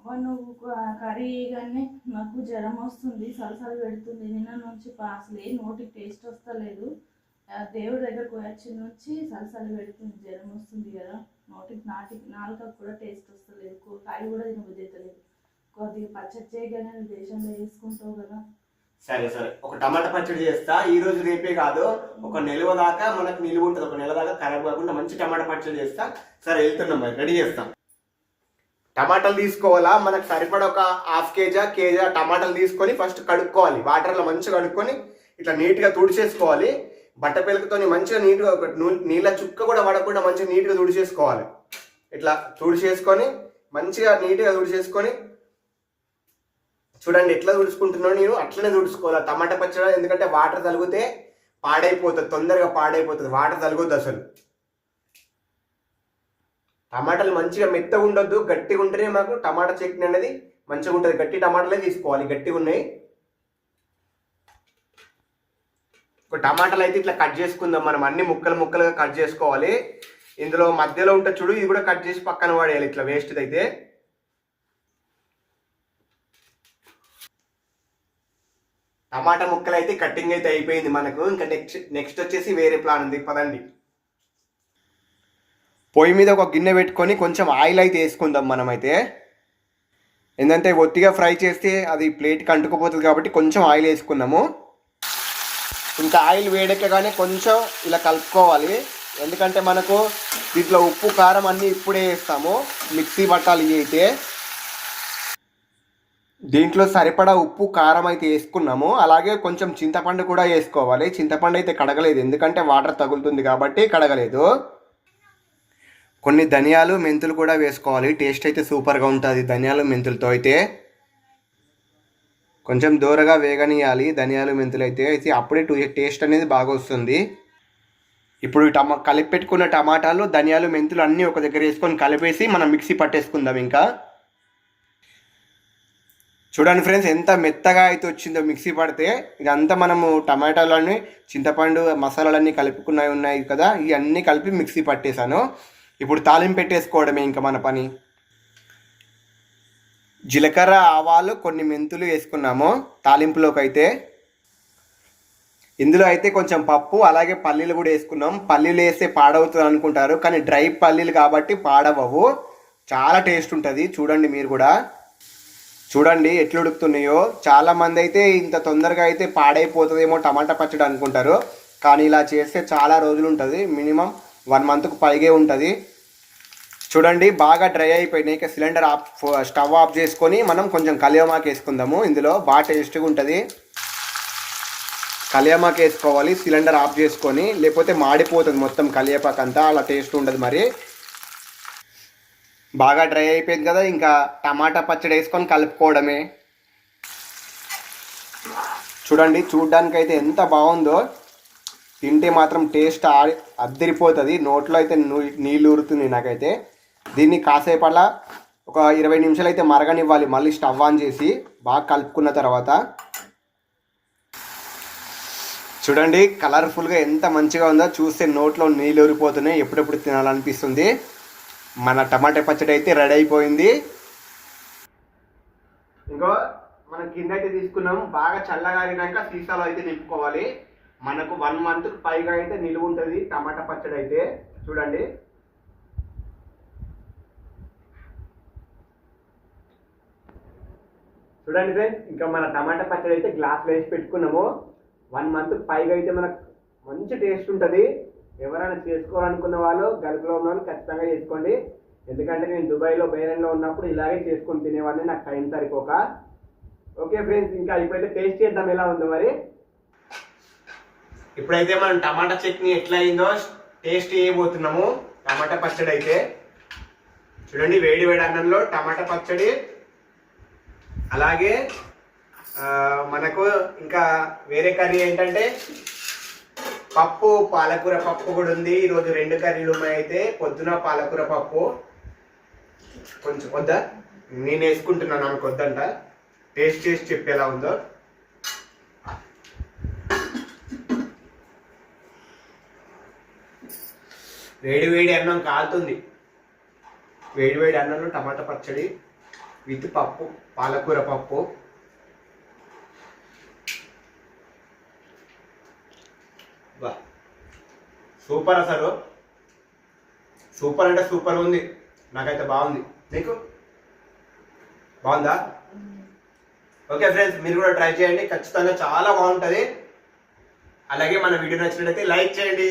అబ్బా నువ్వు కర్రీ కానీ నాకు జ్వరం వస్తుంది సలసలు పెడుతుంది. నిన్న నుంచి పా- నోటికి టేస్ట్ వస్తలేదు. దేవుడి దగ్గరకు వచ్చి నుంచి సలసలు పెడుతుంది జ్వరం వస్తుంది కదా. నోటికి నాటికి నాలుక కూడా టేస్ట్ వస్తలేదు. కాయ కూడా తినబుద్ధి అవుతలేదు కొద్దిగా పచ్చడి చేయగానే దేశంలో వేసుకుంటావు కదా. సరే సరే. ఒక టమాటా పచ్చడి చేస్తా. ఈ రోజు రేపే కాదు. ఒక నెల దాకా మనకు నిలువ ఉంటుంది. ఒక నెల దాకా ఖరాబ్ కాకుండా మంచి టమాటా పచ్చడి చేస్తా. సరే వెళ్తున్నాం మరి. రెడీ చేస్తాం. టమాటాలు తీసుకోవాలా? మనకు సరిపడ ఒక హాఫ్ కేజా కేజా టమాటాలు తీసుకొని ఫస్ట్ కడుక్కోవాలి. వాటర్లో మంచిగా కడుక్కొని ఇట్లా నీట్గా తుడిచేసుకోవాలి. బట్ట పెలుకుతో మంచిగా నీట్గా ఒక నీళ్ళ చుక్క కూడా పడకుండా మంచిగా నీట్గా తుడిచేసుకోవాలి. ఇట్లా తుడిచేసుకొని మంచిగా నీట్గా తుడిచేసుకొని చూడండి ఎట్లా తుడుచుకుంటున్నావు నేను అట్లనే తుడుచుకోవాలి. టమాటా పచ్చడి ఎందుకంటే వాటర్ తలిగితే పాడైపోతుంది తొందరగా పాడైపోతుంది. వాటర్ తలగొద్దు అసలు. టమాటాలు మంచిగా మెత్తగా ఉండొద్దు గట్టిగా ఉంటేనే మాకు టమాటా చట్నీ అనేది మంచిగా ఉంటుంది. గట్టి టమాటాలే తీసుకోవాలి గట్టిగా ఉన్నాయి. ఒక టమాటాలు అయితే ఇట్లా కట్ చేసుకుందాం మనం. అన్ని ముక్కలు ముక్కలుగా కట్ చేసుకోవాలి. ఇందులో మధ్యలో ఉంటే చూడు ఇది కూడా కట్ చేసి పక్కన వాడేయాలి ఇట్లా వేస్ట్ అయితే. టమాటా ముక్కలు అయితే కటింగ్ అయితే అయిపోయింది మనకు. ఇంకా నెక్స్ట్ నెక్స్ట్ వచ్చేసి వేరే ప్లాన్ ఉంది. పదండి. పొయ్యి మీద ఒక గిన్నె పెట్టుకొని కొంచెం ఆయిల్ అయితే వేసుకుందాం మనమైతే. ఏంటంటే ఒత్తిగా ఫ్రై చేస్తే అది ప్లేట్కి అంటుకుపోతుంది కాబట్టి కొంచెం ఆయిల్ వేసుకున్నాము ఇంకా ఆయిల్ వేడెక్కగానే కొంచెం ఇలా కలుపుకోవాలి. ఎందుకంటే మనకు దీంట్లో ఉప్పు కారం అన్నీ ఇప్పుడే వేస్తాము. మిక్సీ పట్టాలి ఇవి అయితే. దీంట్లో సరిపడా ఉప్పు కారం అయితే వేసుకున్నాము. అలాగే కొంచెం చింతపండు కూడా వేసుకోవాలి. చింతపండు అయితే కడగలేదు. ఎందుకంటే వాటర్ తగులుతుంది కాబట్టి కడగలేదు. కొన్ని ధనియాలు మెంతులు కూడా వేసుకోవాలి. టేస్ట్ అయితే సూపర్గా ఉంటుంది ధనియాలు మెంతులతో. అయితే కొంచెం దూరగా వేగనీయాలి ధనియాలు మెంతులు అయితే. అయితే అప్పుడే టూ టేస్ట్ అనేది బాగా వస్తుంది. ఇప్పుడు టమా కలిపి పెట్టుకున్న టమాటాలు ధనియాలు మెంతులు అన్నీ ఒక దగ్గర వేసుకొని కలిపేసి మనం మిక్సీ పట్టేసుకుందాం ఇంకా. చూడండి ఫ్రెండ్స్ ఎంత మెత్తగా అయితే వచ్చిందో మిక్సీ పడితే. ఇదంతా మనము టమాటాలని చింతపండు మసాలాలన్నీ కలుపుకున్నవి ఉన్నాయి కదా. ఇవన్నీ కలిపి మిక్సీ పట్టేశాను. ఇప్పుడు తాలింపు పెట్టేసుకోవడమే ఇంకా మన పని. జీలకర్ర ఆవాలు కొన్ని మెంతులు వేసుకున్నాము. తాలింపులోకి అయితే ఇందులో అయితే కొంచెం పప్పు అలాగే పల్లీలు కూడా వేసుకున్నాం. పల్లీలు వేస్తే పాడవుతుంది అనుకుంటారు కానీ డ్రై పల్లీలు కాబట్టి పాడవవు. చాలా టేస్ట్ ఉంటుంది చూడండి మీరు కూడా. చూడండి ఎట్లు ఉడుకుతున్నాయో. చాలా మంది అయితే ఇంత తొందరగా అయితే పాడైపోతుందేమో టమాటా పచ్చడి అనుకుంటారు కానీ ఇలా చేస్తే చాలా రోజులు ఉంటుంది. మినిమం వన్ మంత్కు పైగే ఉంటుంది. చూడండి బాగా డ్రై అయిపోయినాయి. ఇక సిలిండర్ ఆఫ్ స్టవ్ ఆఫ్ చేసుకొని మనం కొంచెం కలియమాకు వేసుకుందాము. ఇందులో బాగా టేస్ట్గా ఉంటుంది. కలియమాకు వేసుకోవాలి సిలిండర్ ఆఫ్ చేసుకొని. లేకపోతే మాడిపోతుంది మొత్తం కలియపాకు అంతా అలా టేస్ట్ ఉండదు మరి. బాగా డ్రై అయిపోయింది కదా ఇంకా టమాటా పచ్చడి వేసుకొని కలుపుకోవడమే. చూడండి చూడ్డానికైతే అయితే ఎంత బాగుందో. తింటే మాత్రం టేస్ట్ ఆడి అద్దరిపోతుంది. నోట్లో అయితే నీళ్ళు ఊరుతుంది నాకైతే. దీన్ని కాసేపు అలా ఒక ఇరవై నిమిషాలు అయితే మరగనివ్వాలి. మళ్ళీ స్టవ్ ఆన్ చేసి బాగా కలుపుకున్న తర్వాత. చూడండి కలర్ఫుల్గా ఎంత మంచిగా ఉందో. చూస్తే నోట్లో నీళ్ళు ఊరిపోతున్నాయి. ఎప్పుడెప్పుడు తినాలనిపిస్తుంది. మన టమాటా పచ్చడి అయితే రెడీ అయిపోయింది. ఇంకో మనం కింద అయితే తీసుకున్నాం. బాగా చల్లగారినాక సీసాలో అయితే నింపుకోవాలి. మనకు వన్ మంత్ పైగా అయితే నిలువ ఉంటుంది. టమాటా పచ్చడి అయితే. చూడండి. చూడండి ఫ్రెండ్స్ ఇంకా మన టమాటా పచ్చడి అయితే గ్లాస్ వేసి పెట్టుకున్నాము. వన్ మంత్ పైగా అయితే మనకు మంచి టేస్ట్ ఉంటుంది. ఎవరైనా చేసుకోవాలనుకున్న వాళ్ళు గల్ఫ్లో ఉన్న వాళ్ళు ఖచ్చితంగా చేసుకోండి. ఎందుకంటే నేను దుబాయ్లో బైరన్లో ఉన్నప్పుడు ఇలాగే చేసుకొని తినేవాడిని. నాకు టైం సరిపోక. ఓకే ఫ్రెండ్స్ ఇంకా ఇప్పుడైతే టేస్ట్ చేద్దాం ఎలా ఉందో మరి. ఇప్పుడైతే మనం టమాటా చట్నీ ఎట్లా అయిందో టేస్ట్ చేయబోతున్నాము టమాటా పచ్చడి అయితే. చూడండి వేడి వేడి అన్నంలో టమాటా పచ్చడి. అలాగే మనకు ఇంకా వేరే కర్రీ ఏంటంటే పప్పు పాలకూర పప్పు కూడా ఉంది. ఈరోజు రెండు కర్రీలు అయితే పొద్దున పాలకూర పప్పు. కొంచెం వద్దా? నేను వేసుకుంటున్నాను అనుకొద్దంట టేస్ట్ చేసి చెప్పేలా ఉందో. వేడి వేడి అన్నం కాలుతుంది. వేడి వేడి అన్నంలో టమాటా పచ్చడి విత్ పప్పు పాలకూర పప్పు. వా సూపర్ అసలు. సూపర్ అంటే సూపర్ ఉంది. నాకైతే బాగుంది. నీకు? బాగుందా? ఓకే ఫ్రెండ్స్ మీరు కూడా ట్రై చేయండి. ఖచ్చితంగా చాలా బాగుంటుంది. అలాగే మన వీడియో నచ్చినట్లయితే లైక్ చేయండి.